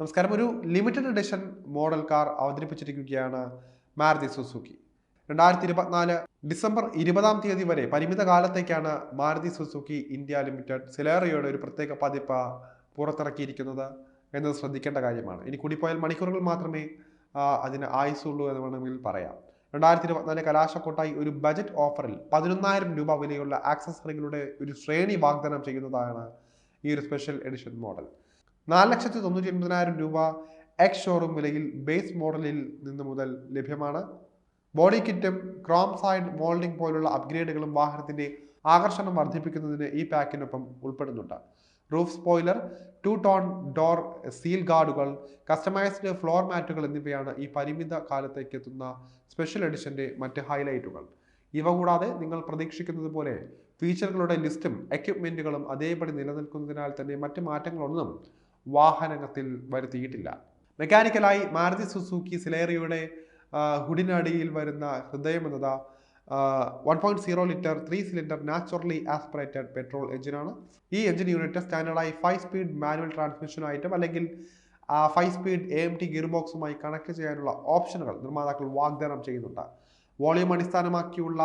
നമസ്കാരം. ഒരു limited edition model car അവതരിപ്പിച്ചിരിക്കുകയാണ് മാരുതി സുസുക്കി. രണ്ടായിരത്തി ഇരുപത്തിനാല് ഡിസംബർ ഇരുപതാം തീയതി വരെ പരിമിത കാലത്തേക്കാണ് മാരുതി സുസുക്കി ഇന്ത്യ ലിമിറ്റഡ് സിലേറിയോയുടെ ഒരു പ്രത്യേക പതിപ്പ് പുറത്തിറക്കിയിരിക്കുന്നത് എന്നത് ശ്രദ്ധിക്കേണ്ട കാര്യമാണ്. ഇനി കൂടിപ്പോയാൽ മണിക്കൂറുകൾ മാത്രമേ അതിന് ആയുസുള്ളൂ എന്ന് വേണമെങ്കിൽ പറയാം. രണ്ടായിരത്തി ഇരുപത്തിനാല് കലാശക്കൊട്ടായി ഒരു ബജറ്റ് ഓഫറിൽ പതിനൊന്നായിരം രൂപ വിലയുള്ള ആക്സസറികളുടെ ഒരു ശ്രേണി വാഗ്ദാനം ചെയ്യുന്നതാണ് ഈ ഒരു സ്പെഷ്യൽ എഡിഷൻ മോഡൽ നാല് ലക്ഷത്തി തൊണ്ണൂറ്റി എൺപതിനായിരം രൂപ എക്സ് ഷോറൂം വിലയിൽ ബേസ് മോഡലിൽ നിന്ന് മുതൽ ലഭ്യമാണ്. ബോഡി കിറ്റും ക്രോം സൈഡ് മോൾഡിംഗ് പോലുള്ള അപ്ഗ്രേഡുകളും വാഹനത്തിന്റെ ആകർഷണം വർദ്ധിപ്പിക്കുന്നതിന് ഈ പാക്കിനൊപ്പം ഉൾപ്പെടുന്നുണ്ട്. Roof spoiler two tone door sill ഗാർഡുകൾ customised floor മാറ്റുകൾ എന്നിവയാണ് ഈ പരിമിത കാലത്തേക്ക് എത്തുന്ന സ്പെഷ്യൽ എഡിഷന്റെ മറ്റ് ഹൈലൈറ്റുകൾ ഇവ കൂടാതെ നിങ്ങൾ പ്രതീക്ഷിക്കുന്നത് പോലെ ഫീച്ചറുകളുടെ ലിസ്റ്റും എക്യുപ്മെന്റുകളും അതേപടി നിലനിൽക്കുന്നതിനാൽ തന്നെ മറ്റ് മാറ്റങ്ങളൊന്നും വാഹനത്തിൽ വരുത്തിയിട്ടില്ല. മെക്കാനിക്കലായി മാരുതി സുസുക്കി സിലേറിയുടെ ഹുഡിനടിയിൽ വരുന്ന ഹൃദയം എന്നത് one point zero litre three cylinder naturally aspirated petrol എഞ്ചിനാണ് ഈ എഞ്ചിൻ യൂണിറ്റ് സ്റ്റാൻഡേർഡായി ഫൈവ് സ്പീഡ് മാനുവൽ ട്രാൻസ്മിഷനായിട്ടും അല്ലെങ്കിൽ five speed A M T gear ബോക്സുമായി connect ചെയ്യാനുള്ള ഓപ്ഷനുകൾ നിർമ്മാതാക്കൾ വാഗ്ദാനം ചെയ്യുന്നുണ്ട്. വോളിയം അടിസ്ഥാനമാക്കിയുള്ള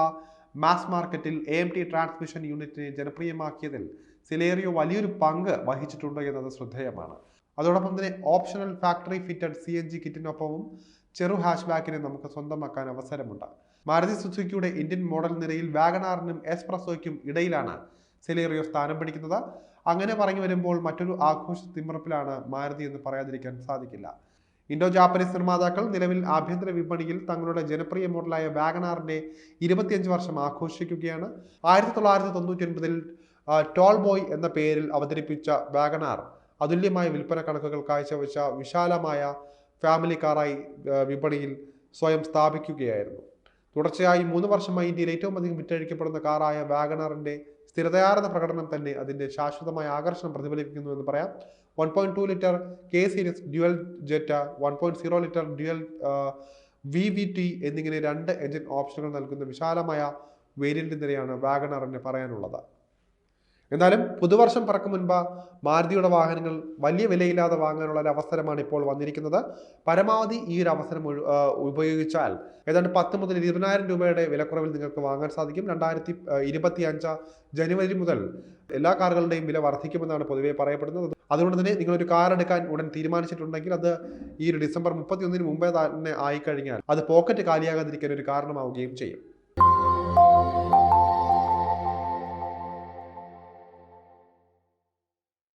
മാസ് മാർക്കറ്റിൽ എ എം ടി ട്രാൻസ്മിഷൻ യൂണിറ്റിനെ ജനപ്രിയമാക്കിയതിൽ സിലേറിയോ വലിയൊരു പങ്ക് വഹിച്ചിട്ടുണ്ട് എന്നത് ശ്രദ്ധേയമാണ്. അതോടൊപ്പം തന്നെ optional factory fitted C N G കിറ്റിനൊപ്പവും ചെറു ഹാഷ് ബാക്കിനെ നമുക്ക് സ്വന്തമാക്കാൻ അവസരമുണ്ട്. മാരുതി സുസുക്കിയുടെ ഇന്ത്യൻ മോഡൽ നിരയിൽ വാഗണാറിനും എസ്പ്രസോയ്ക്കും ഇടയിലാണ് സെലേറിയോ സ്ഥാനം പിടിക്കുന്നത്. അങ്ങനെ പറഞ്ഞു വരുമ്പോൾ മറ്റൊരു ആഘോഷ തിമിറപ്പിലാണ് മാരുതി എന്ന് പറയാതിരിക്കാൻ സാധിക്കില്ല. ഇൻഡോ ജാപ്പനീസ് നിർമ്മാതാക്കൾ നിലവിൽ ആഭ്യന്തര വിപണിയിൽ തങ്ങളുടെ ജനപ്രിയ മോഡലായ വാഗണാറിന്റെ ഇരുപത്തിയഞ്ച് വർഷം ആഘോഷിക്കുകയാണ്. ആയിരത്തി തൊള്ളായിരത്തി തൊണ്ണൂറ്റി ഒൻപതിൽ ടോൾ ബോയ് എന്ന പേരിൽ അവതരിപ്പിച്ച വാഗനാർ അതുല്യമായ വിൽപ്പന കണക്കുകൾ കാഴ്ചവെച്ച വിശാലമായ ഫാമിലി കാറായി വിപണിയിൽ സ്വയം സ്ഥാപിക്കുകയായിരുന്നു. തുടർച്ചയായി മൂന്ന് വർഷമായി ഇന്ത്യയിൽ ഏറ്റവും അധികം വിറ്റഴിക്കപ്പെടുന്ന കാറായ വാഗണറിന്റെ സ്ഥിരതയാർന്ന പ്രകടനം തന്നെ അതിന്റെ ശാശ്വതമായ ആകർഷണം പ്രതിഫലിപ്പിക്കുന്നു എന്ന് പറയാം. One point two litre K series dual jet one point zero litre dual V V T എന്നിങ്ങനെ രണ്ട് എഞ്ചിൻ ഓപ്ഷനുകൾ നൽകുന്ന വിശാലമായ വേരിയന്റ് നിരയാണ് വാഗണറിന് പറയാനുള്ളത്. എന്നാലും പുതുവർഷം പറക്കും മുൻപ് മാരുതിയുടെ വാഹനങ്ങൾ വലിയ വിലയില്ലാതെ വാങ്ങാനുള്ള ഒരു അവസരമാണ് ഇപ്പോൾ വന്നിരിക്കുന്നത്. പരമാവധി ഈ ഒരു അവസരം ഉപയോഗിച്ചാൽ ഏതാണ്ട് പത്ത് മുതൽ ഇരുപതിനായിരം രൂപയുടെ വിലക്കുറവിൽ നിങ്ങൾക്ക് വാങ്ങാൻ സാധിക്കും. രണ്ടായിരത്തി ഇരുപത്തി അഞ്ച് ജനുവരി മുതൽ എല്ലാ കാറുകളുടെയും വില വർദ്ധിക്കുമെന്നാണ് പൊതുവേ പറയപ്പെടുന്നത്. അതുകൊണ്ട് തന്നെ നിങ്ങളൊരു കാർ എടുക്കാൻ ഉടൻ തീരുമാനിച്ചിട്ടുണ്ടെങ്കിൽ അത് ഈ ഒരു ഡിസംബർ മുപ്പത്തി ഒന്നിന് മുമ്പേ തന്നെ ആയിക്കഴിഞ്ഞാൽ അത് പോക്കറ്റ് കാലിയാകാതിരിക്കാൻ ഒരു കാരണമാവുകയും ചെയ്യും.